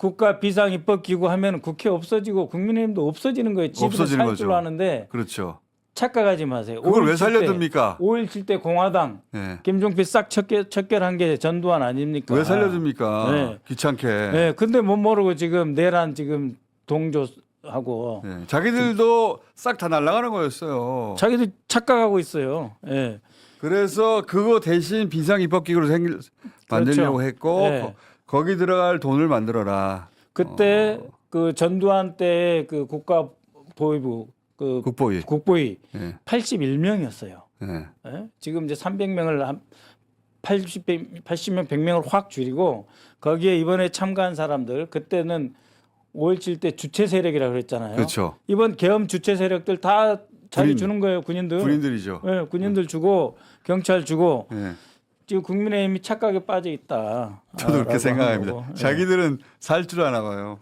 국가 비상 입법 기구 하면 국회 없어지고 국민의힘도 없어지는 거예요. 없어지는 거죠. 하는데 그렇죠. 착각하지 마세요. 그걸 왜5.17 때, 살려듭니까? 5.17 때 공화당 예. 김종필 싹 척결, 척결한 게 전두환 아닙니까? 왜 살려줍니까? 네. 귀찮게. 네, 근데 못 모르고 지금 내란 지금 동조하고 예. 자기들도 싹 다 날아가는 거였어요. 자기들 착각하고 있어요. 예. 그래서 그거 대신 비상 입법기구를 생길 만들려고 그렇죠. 했고 네. 거, 거기 들어갈 돈을 만들어라. 그때 어. 그 전두환 때 그 국가 보위부 그 국보위. 국보위 예. 81명이었어요. 예. 예? 지금 이제 300명을 한 80, 80명, 100명을 확 줄이고 거기에 이번에 참가한 사람들 그때는 5.17 때 주체 세력이라고 그랬잖아요. 그렇죠. 이번 계엄 주체 세력들 다 자기 군인. 주는 거예요, 군인들. 군인들이죠. 예, 군인들 주고 경찰 주고 예. 지금 국민의힘이 착각에 빠져 있다. 저도 그렇게 생각합니다. 예. 자기들은 살 줄 아나 봐요.